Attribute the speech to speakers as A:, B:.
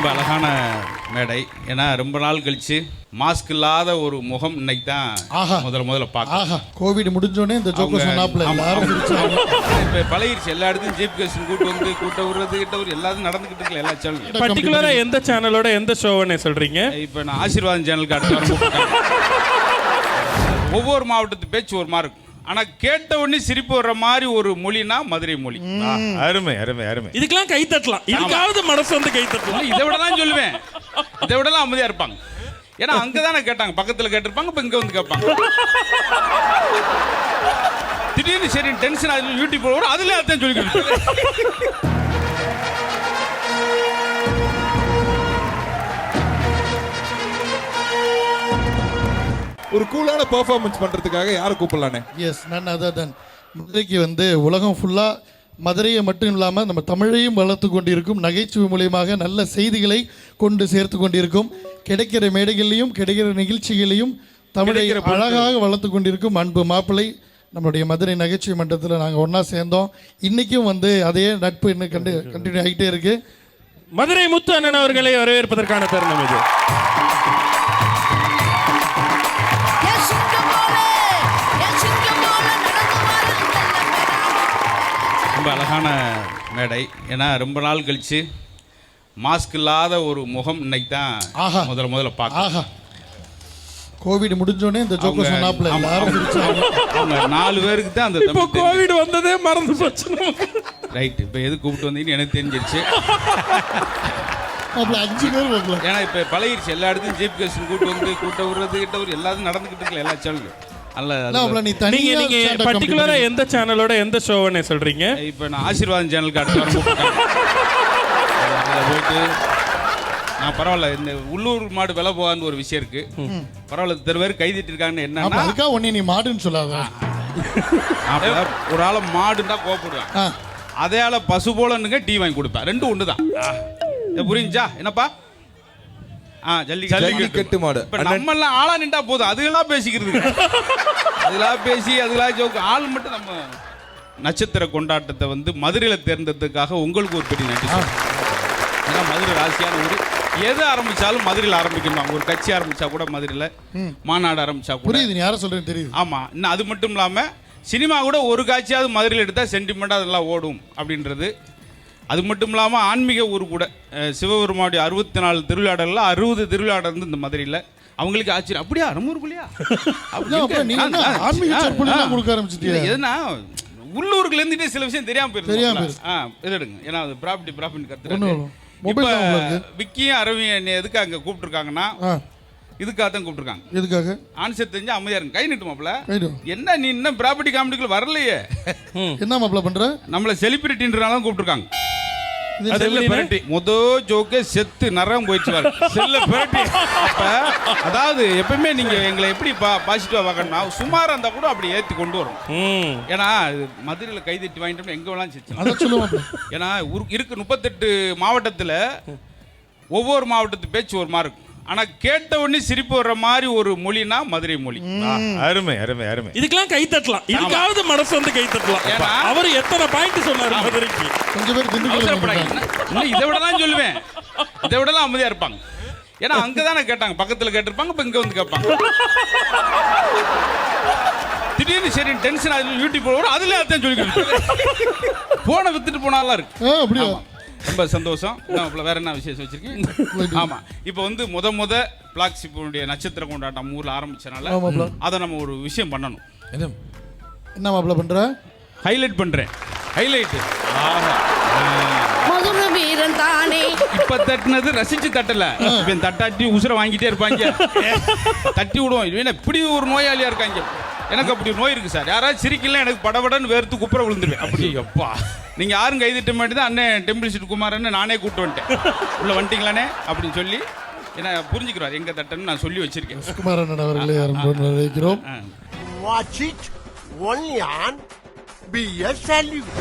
A: ரொம்ப அழகான மேடை. ஏன்னா ரொம்ப நாள் கழிச்சு மாஸ்க் இல்லாத ஒரு முகம் இன்னைக்கு தான்
B: ஆஹா.
A: முதல்ல முதல்ல பார்க்க
B: கோவிட் முடிஞ்சோடனே இந்த ஜோக்க சொன்னாப்ல.
A: இப்போ பழகிருச்சு. எல்லா இடத்துலையும் ஜீப் கேஸ் கூட்டு வந்து கூட்ட விடுறது கிட்ட ஒரு எல்லாரும் நடந்துகிட்டு இருக்கல எல்லா சேனலும்
C: பர்டிகுலரா எந்த சேனலோட எந்த ஷோவனே சொல்றீங்க?
A: இப்போ நான் ஆசீர்வாதம் சேனலுக்கு அடுத்த. ஒவ்வொரு மாவட்டத்து பேச்சு ஒரு மாதிரி இருக்கும். ஆனா கேட்ட உடனே சிரிப்பு வர்ற மாதிரி ஒரு மொழினா மதுரை மொழி.
D: அருமை அருமை அருமை.
C: இதுக்கெல்லாம் கை தட்டலாம். இதுக்காவது மனசு வந்து கை தட்டலாம்.
A: இதை விட தான் சொல்லுவேன். இதை விடலாம் அமைதியா இருப்பாங்க. ஏன்னா அங்கதானே கேட்டாங்க. பக்கத்துல கேட்டிருப்பாங்க இப்ப இங்க வந்து கேட்பாங்க. திடீர்னு சரி டென்ஷன் ஆகுது. யூடியூப் வரும் அதுல அதான் சொல்லிக்கிட்டு
D: ஒரு கூலான பெர்ஃபார்மன்ஸ் பண்றதுக்காக யாரை கூப்பிடலானே?
B: எஸ் நான் அதான் மதுரைக்கு வந்து உலகம் ஃபுல்லாக மதுரையை மட்டும் இல்லாமல் நம்ம தமிழையும் வளர்த்து கொண்டிருக்கும் நகைச்சுவை மூலியமாக நல்ல செய்திகளை கொண்டு சேர்த்து கொண்டிருக்கும் கிடைக்கிற மேடைகளையும் கிடைக்கிற நிகழ்ச்சிகளையும் தமிழை. அழகாக வளர்த்து கொண்டிருக்கும் அன்பு மாப்பிள்ளை. நம்மளுடைய மதுரை நகைச்சுவை மன்றத்தில் நாங்கள் ஒன்றா சேர்ந்தோம். இன்றைக்கும் வந்து அதே நட்பு இன்னும் கண்டு கண்டினியூ ஆகிட்டே இருக்கு.
C: மதுரை முத்து அண்ணன் அவர்களை வரவேற்பதற்கான தருணம் இது.
A: ரொம்ப அழகான மேடை. ஏன்னா ரொம்ப நாள் கழிச்சு மாஸ்க் இல்லாத ஒரு முகம் இன்னைக்கு தான்
B: ஆஹா.
A: முதல்ல முதல்ல பார்க்க
B: கோவிட் முடிஞ்சோடனே இந்த ஜோக்க சொன்னாப்ல எல்லாரும்
A: அவங்க நாலு பேருக்கு தான் அந்த
C: இப்போ. கோவிட் வந்ததே மறந்து போச்சு.
A: ரைட் இப்போ எது கூப்பிட்டு வந்தீங்கன்னு எனக்கு தெரிஞ்சிருச்சு.
B: மாப்பிள்ள அஞ்சு பேர் வரல
A: ஏன்னா இப்போ பழகிருச்சு. எல்லா இடத்துலையும் ஜீப் கேஸ் கூட்டு வந்து கூட்ட விடுறது கிட்ட ஒரு எல்லாரும் நடந்துகிட்டு இருக்கல எல்லா சேனலும் அல்ல
B: நீ
C: நீங்க நீங்க பர்டிகுலரா எந்த சேனலோட எந்த ஷோவனே சொல்றீங்க?
A: இப்போ நான் ஆசீர்வாதம் சேனலுக்கு அடுத்த வாரம் போயிட்டு நான் பரவாயில்ல இந்த உள்ளூர் மாடு விலை போகான்னு ஒரு விஷயம் இருக்கு. பரவாயில்ல தெரு பேர் கைதிட்டு இருக்காங்கன்னு என்னன்னா
B: அதுக்கா நீ மாடுன்னு சொல்லாத.
A: ஒரு ஆளை மாடுன்னா கோவப்படுவேன்.
B: ஆ.
A: அதே ஆளை பசு போலன்னுங்க டீ வாங்கி கொடுப்பேன். ரெண்டும் ஒன்று தான் புரிஞ்சா என்னப்பா? ஜல்லிக்கட்டு.
D: மாடு.
A: இப்ப நம்ம எல்லாம் ஆளா நின்றா போதும். அதுகெல்லாம் பேசிக்கிறது அதெல்லாம் பேசி அதுகெல்லாம் ஜோக்கு ஆள் மட்டும் நம்ம நட்சத்திர கொண்டாட்டத்தை வந்து மதுரையில தேர்ந்ததுக்காக உங்களுக்கு ஒரு பெரிய நன்றி. ஏன்னா மதுரை ராசியான ஊர். எது ஆரம்பிச்சாலும் மதுரையில் ஆரம்பிக்கணும். ஒரு கட்சி ஆரம்பிச்சா கூட மதுரையில மாநாடு ஆரம்பிச்சா கூட.
B: புரியுது நீ யாரை சொல்றேன்னு தெரியுது.
A: ஆமா. இன்னும் அது மட்டும் இல்லாம சினிமா கூட ஒரு காட்சியாவது மதுரையில் எடுத்தா சென்டிமெண்டா அதெல்லாம் ஓடும் அப்படின்றது அது மட்டும் இல்லாமல் ஆன்மீக ஊர் கூட அஹ், சிவபெருமானுடைய அறுபத்தி நாலு திருவிழாடல்ல அறுபது திருவிழாடல் வந்து இந்த மதுரையில். அவங்களுக்கு ஆச்சரியம். அப்படியா? ஆ.
B: கொடுக்க ஆரம்பிச்சிட்டியா?
A: இல்ல, எதுனா உள்ளூருக்குல இருந்துட்டே சில விஷயம் தெரியாம போயிருக்கு
B: தெரியாம
A: ஆ இது எடுங்க. ஏன்னா அது ப்ராப்பர்ட்டி ப்ராப்பர்ட்டி கத்துறாங்க. விக்கியும் அரவியும் என்னை எதுக்கு அங்க கூப்பிட்டுருக்காங்கன்னா இதுக்காக தான் கூப்பிட்டுருக்காங்க.
B: எதுக்காக?
A: ஆன்சர் தெரிஞ்சு அமைதியா இருங்க. கை நிட்டுமாப்ல
B: ரைட்டு
A: என்ன நீ இன்னும் ப்ராப்பர்ட்டி காமெடிக்குள்ள வரலையே?
B: என்ன மாப்பிள்ள பண்ற?
A: நம்மள செலிபிரிட்டின்றனால கூப்பிட்டுருக்காங்க. செல்ல? பிரட்டி. முத ஜோக்கே செத்து நரம் போயிடுச்சு பாரு செல்ல பிரட்டி. அப்ப அதாவது எப்பவுமே நீங்க எங்களை எப்படி பா பாசிட்டிவா பார்க்கணும்னா சுமாரா இருந்தா கூட அப்படி ஏத்தி கொண்டு வரும்.
C: ம்.
A: ஏன்னா மதுரையில கை தட்டி வாங்கிட்டோம்னா எங்க வேணாலும்
B: மாப்பிள்ள
A: ஏன்னா இருக்கு முப்பத்தெட்டு மாவட்டத்துல ஒவ்வொரு மாவட்டத்து பேச்சு ஒரு மாதிரி இருக்கும். ஆனா கேட்ட உடனே சிரிப்பு வர்ற மாதிரி ஒரு மொழினா மதுரை மொழி.
D: அருமை அருமை அருமை.
C: இதுக்கெல்லாம் கை தட்டலாம். இதுக்காவது மனசு வந்து கை தட்டலாம்.
A: ஏன்னா-
C: அவர் எத்தனை பாயிண்ட் சொன்னாரு மதுரைக்கு?
B: கொஞ்சம் பேர்.
A: இன்னும் இதை விட தான் சொல்லுவேன். இதை விடலாம் அமைதியா இருப்பாங்க. ஏன்னா அங்கதானே கேட்டாங்க. பக்கத்துல கேட்டிருப்பாங்க இப்ப இங்க வந்து கேட்பாங்க. திடீர்னு சரி டென்ஷன் ஆகுது யூடியூப் வரும் அதுல அதான் சொல்லிக்கிட்டு போனை வித்துட்டு போனாலாம் இருக்கு.
B: அப்படியா.
A: ரொம்ப சந்தோஷம். மாப்பிள, வேற என்ன விசேஷம் வச்சிருக்கீங்க ஆமா. இப்போ வந்து முத முத பிளாக்ஷிப்புடைய நட்சத்திர கொண்டாட்டம் நம்ம ஊர்ல ஆரம்பிச்சனால அதை நம்ம ஒரு விஷயம் பண்ணணும்.
D: என்ன?
B: என்ன மாப்பிள்ள பண்ற?
A: ஹைலைட் பண்றேன். ஹைலைட்
E: வீரன் தானே.
A: இப்ப தட்டினது ரசிச்சு தட்டல. இவன் தட்டாட்டி உசுர வாங்கிட்டே இருப்பாங்க. தட்டி விடுவோம். இவன் இப்படி ஒரு நோயாளியா இருக்காங்க? எனக்கு அப்படி நோய் இருக்கு சார். யாராவது சிரிக்கல எனக்கு படபடன்னு வேர்த்து குப்புற விழுந்துருவேன். அப்படி அப்பா. நீங்க யாரும் கைதிட்ட மாட்டேதான் அண்ணன் டெம்பிள் சீட் குமாரன்னு நானே கூப்பிட்டு வந்துட்டேன். உள்ள வந்துட்டீங்களானே அப்படின்னு சொல்லி என்ன புரிஞ்சுக்கிறார் எங்க தட்டன்னு நான் சொல்லி வச்சிருக்கேன்.
B: குமாரன் அவர்களை யாரும் வரவேற்கிறோம்
A: ஆ.
F: Watch it. Only on BS Salute.